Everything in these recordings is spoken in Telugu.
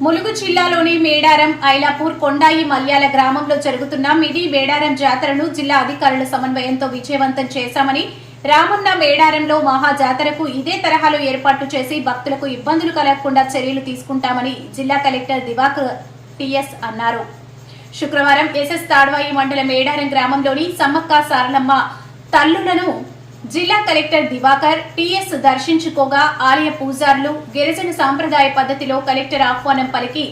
ములుగు జిల్లాలోని మేడారం ఐలాపూర్ కొండాయి మల్యాల గ్రామంలో జరుగుతున్న మిడి మేడారం జాతరను జిల్లా అధికారుల సమన్వయంతో విజయవంతం చేశామని రామున్న మేడారంలో మహా జాతరకు ఇదే తరహాలో ఏర్పాట్లు చేసి భక్తులకు ఇబ్బందులు కలగకుండా చర్యలు తీసుకుంటామని జిల్లా కలెక్టర్ దివాకర్ టిఎస్ అన్నారు. శుక్రవారం ఎస్ఎస్ తాడ్వాయి మండల మేడారం గ్రామంలోని సమ్మక్క సారలమ్మ తల్లులను జిల్లా కలెక్టర్ దివాకర్ టీఎస్ దర్శించుకోగా ఆలయ పూజారులు గిరిజన సాంప్రదాయ పద్ధతిలో కలెక్టర్ ఆహ్వానం పలికి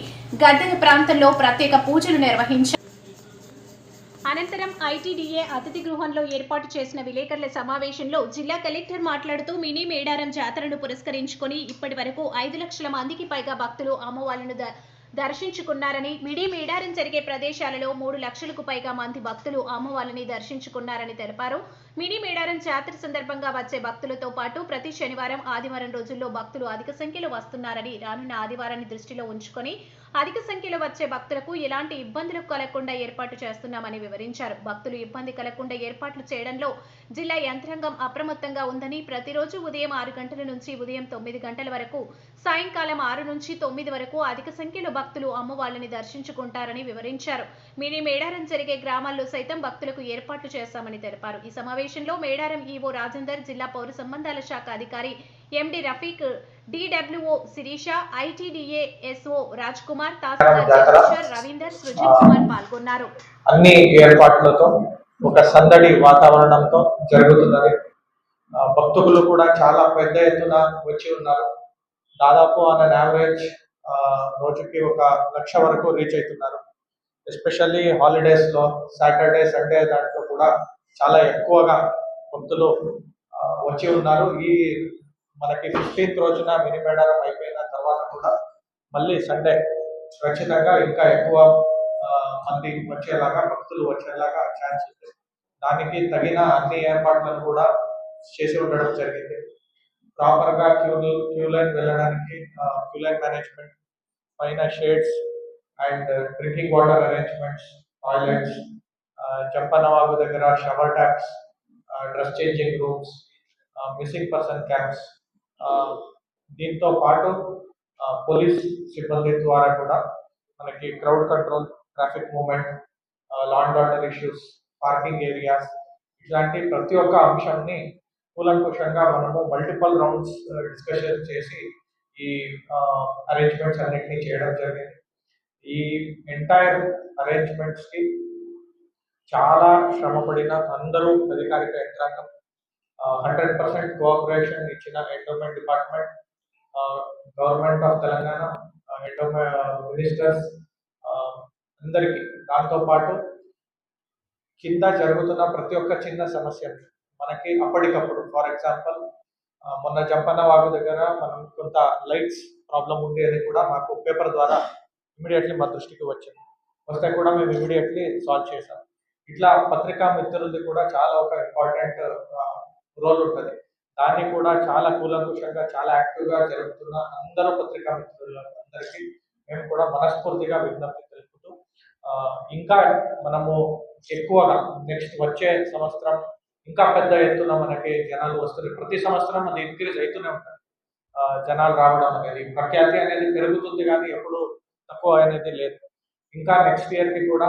గద్దెల ప్రాంతంలో ప్రత్యేక పూజలు నిర్వహించారు. అనంతరం ఐటీడీఏ అతిథి గృహంలో ఏర్పాటు చేసిన విలేకరుల సమావేశంలో జిల్లా కలెక్టర్ మాట్లాడుతూ మినీ మేడారం జాతరను పురస్కరించుకొని ఇప్పటి వరకు ఐదు లక్షల మందికి పైగా భక్తులు అమ్మవార్లను దర్శించుకున్నారని మిడి మీడారం జరిగే ప్రదేశాలలో మూడు లక్షలకు పైగా మంది భక్తులు అమ్మవారిని దర్శించుకున్నారని తెలిపారు. మిడి మీడారం జాతర సందర్భంగా వచ్చే భక్తులతో పాటు ప్రతి శనివారం ఆదివారం రోజుల్లో భక్తులు అధిక సంఖ్యలో వస్తున్నారని రానున్న ఆదివారాన్ని దృష్టిలో ఉంచుకొని అధిక సంఖ్యలో వచ్చే భక్తులకు ఎలాంటి ఇబ్బందులు కలగకుండా ఏర్పాటు చేస్తున్నామని వివరించారు. భక్తులు ఇబ్బంది కలగకుండా ఏర్పాట్లు చేయడంలో జిల్లా యంత్రాంగం అప్రమత్తంగా ఉందని ప్రతిరోజు ఉదయం ఆరు గంటల నుంచి ఉదయం తొమ్మిది గంటల వరకు సాయంకాలం ఆరు నుంచి తొమ్మిది వరకు అధిక సంఖ్యలో భక్తులు అమ్మవార్లని దర్శించుకుంటారని వివరించారు. మినీ మేడారం జరిగే గ్రామాల్లో సైతం భక్తులకు ఏర్పాట్లు చేస్తామని తెలిపారు. ఈ సమావేశంలో మేడారం ఈవో రాజేందర్ జిల్లా పౌర సంబంధాల శాఖ అధికారి MD Rafiq DWO Sirisha ITDA SO Raj Kumar తహసీల్దార్ జగదీశ్వర్ రవీందర్ సృజన్ కుమార్ పాల్గొన్నారు. అన్ని ఏర్పాట్లతో ఒక సందడి వాతావరణంతో జరుగుతున్నది. భక్తులు కూడా చాలా పెద్ద ఎత్తున వచ్చి ఉన్నారు. దాదాపు ఆన్ యావరేజ్ రోజుకి ఒక లక్ష వరకు రీచ్ అవుతున్నారు. ఎస్పెషల్లీ హాలిడేస్లో సాటర్డే సండే దాంట్లో కూడా చాలా ఎక్కువగా భక్తులు వచ్చి ఉన్నారు. ఈ మనకి ఫిఫ్టీన్త్ రోజున మినీ మేడారం అయిపోయిన తర్వాత కూడా మళ్ళీ సండే ఖచ్చితంగా ఇంకా ఎక్కువ మంది వచ్చేలాగా భక్తులు వచ్చేలాగా ఛాన్స్ ఉంది. దానికి తగిన అన్ని ఏర్పాట్లను కూడా చేసి ఉండడం జరిగింది. ప్రాపర్గా క్యూ క్యూ లైన్ వెళ్ళడానికి క్యూ లైన్ మేనేజ్మెంట్ పైన shades and drinking water arrangements toilets Champanavagu దగ్గర shower taps dress changing rooms missing person camps దీంతో పాటు పోలీస్ సిబ్బంది ద్వారా కూడా మనకి crowd control traffic movement land order issues parking areas ఇట్లాంటి ప్రతి ఒక్క అంశాన్ని కూలంకుషంగా మనము మల్టిపల్ రౌండ్స్ డిస్కషన్ చేసి ఈ అరేంజ్మెంట్స్ అన్నిటినీ చేయడం జరిగింది. ఈ ఎంటైర్ అరేంజ్మెంట్స్కి చాలా శ్రమపడిన అందరూ అధికారిక యంత్రాంగం హండ్రెడ్ పర్సెంట్ కోఆపరేషన్ ఇచ్చిన endowment department government of Telangana ministers అందరికీ. దాంతో పాటు కింద జరుగుతున్న ప్రతి ఒక్క చిన్న సమస్య మనకి అప్పటికప్పుడు. ఫర్ ఎగ్జాంపుల్ మొన్న జంపన్న వాగు దగ్గర మనం కొంత లైట్స్ ప్రాబ్లం ఉంది అని కూడా మాకు పేపర్ ద్వారా ఇమీడియట్లీ మా దృష్టికి వచ్చింది. వస్తే కూడా మేము ఇమీడియట్లీ సాల్వ్ చేసాం ఇట్లా పత్రికా మిత్రులది కూడా చాలా ఒక ఇంపార్టెంట్ రోల్ ఉంటుంది దాన్ని కూడా చాలా కూలంకుషంగా చాలా యాక్టివ్గా జరుగుతున్న అందరూ పత్రికా మిత్రులందరికీ మేము కూడా మనస్ఫూర్తిగా విజ్ఞప్తి తెలుపుతూ ఇంకా మనము ఎక్కువగా నెక్స్ట్ వచ్చే సంవత్సరం ఇంకా పెద్ద ఎత్తున మనకి జనాలు వస్తారు ప్రతి సంవత్సరం అది ఇంక్రీజ్ అవుతూనే ఉంటుంది. జనాలు రావడం అనేది ప్రఖ్యాతి అనేది పెరుగుతుంది కానీ ఎప్పుడు తక్కువ అనేది లేదు. ఇంకా నెక్స్ట్ ఇయర్కి కూడా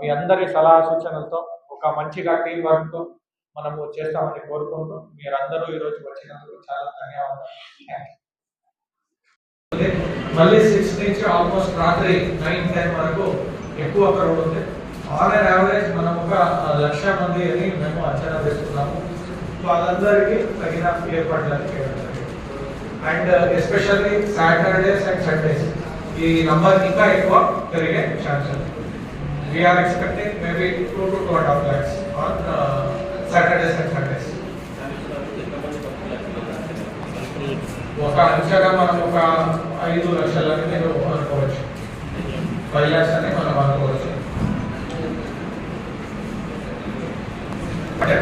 మీ అందరి సలహా సూచనలతో ఒక మంచిగా టీం వర్క్తో మనము చేస్తామని కోరుకుంటూ మీరందరూ ఈ రోజు వచ్చినందుకు చాలా ధన్యవాదాలు. మళ్ళీ సిక్స్ నుంచి ఆల్మోస్ట్ రాత్రి నైన్ టెన్ వరకు ఎక్కువ క్రౌడ్ ఉంది. ఆన్ అండ్ యావరేజ్ మనం ఒక లక్ష మంది అని మేము అంచనా వేస్తున్నాము వాళ్ళందరికీ తగిన ఏర్పాట్లని చేయడం and especially Saturdays and Sundays ఈ నంబర్ ఇంకా ఎక్కువ పెరిగే ఛాన్స్ ఉంది. We're expecting maybe two to two and half lakhs on Saturdays and Sundays ఒక అంచనా మనం ఒక ఐదు లక్షలని మీరు అనుకోవచ్చు ఫైవ్ ల్యాక్స్ అని మనం అనుకోవచ్చు అంటే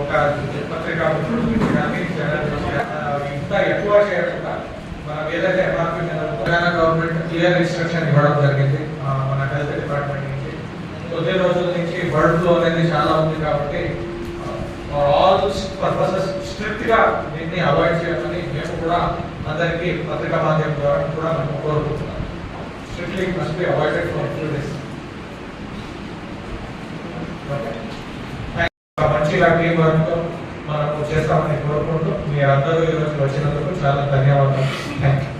ఒక పత్రికా మిత్రుల నుంచి కానీ జనాల నుంచి కానీ, ఆ, ఇంత ఎక్కువ చేయకుండా మనం ఏదైతే MRP Telangana government clear instruction ఇవ్వడం జరిగింది ఆ, మన హెల్త్ డిపార్ట్మెంట్ నుంచి కొద్ది రోజుల నుంచి బర్డ్ ఫ్లూ అనేది చాలా ఉంది కాబట్టి ఆల్ పర్పసెస్ స్ట్రిక్ట్ దీన్ని అవాయిడ్ చేయమని మేము కూడా అందరికీ పత్రికా మాధ్యమం ద్వారా కూడా మేము కోరుకుంటున్నాం strictly must be avoided for for days few days. Okay? Thank మంచిగా టీం వర్క్ మనము చేస్తామని కోరుకుంటూ మీ అందరూ ఈరోజు వచ్చినందుకు చాలా ధన్యవాదాలు థ్యాంక్ యూ